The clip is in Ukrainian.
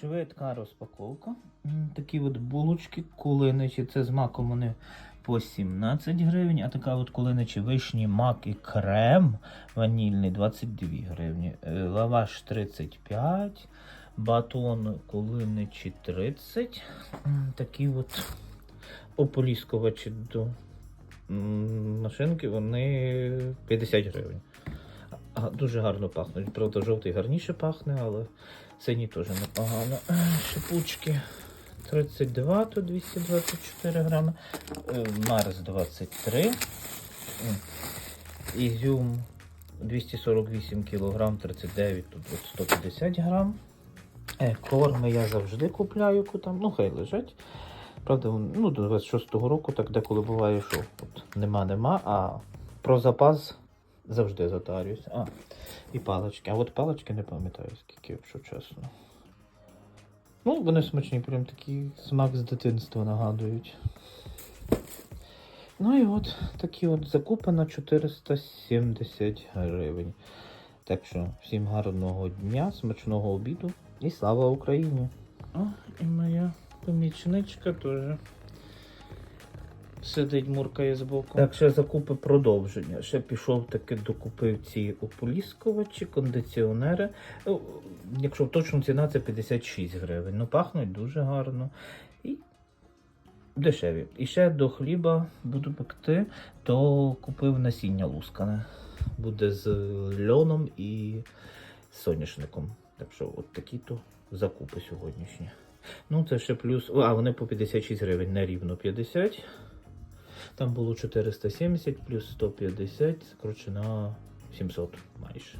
Швидка розпаковка. Такі от булочки кулиничі. Це з маком вони по 17 гривень, а така от кулиничі вишні, мак і крем ванільний 22 гривні. Е, Лаваш 35, батон кулиничі 30. Такі от ополіскувачі до машинки, вони 50 гривень. Дуже гарно пахнуть. Правда, жовтий гарніше пахне, але синій теж непогано. Шипучки 32, то 224 грами. Е, Марс 23. Ізюм 248 кг, 39, тут от 150 грам. Е, Корми я завжди купляю, там, ну хай лежать. Правда, ну, до 26-го року так деколи буває, що нема-нема, а про запас завжди затарююсь. А, і палички. А от палички не пам'ятаю, скільки, якщо чесно. Ну, вони смачні, прям такий смак з дитинства нагадують. Ну і от такі от закупи на 470 гривень. Так що всім гарного дня, смачного обіду і слава Україні! О, і моя помічничка теж сидить, муркає збоку. Так, ще закупи продовження. Ще пішов таки докупив ці ополіскувачі, кондиціонери. Ну, Якщо точно ціна, це 56 гривень. Ну, пахнуть дуже гарно. І дешеві. І ще до хліба буду пекти, то купив насіння лускане. Буде з льоном і соняшником. Так що от такі то закупи сьогоднішні. Ну, це ще плюс. А, вони по 56 гривень, не рівно 50. Там було 470 плюс 150, коротше, на 700 майже.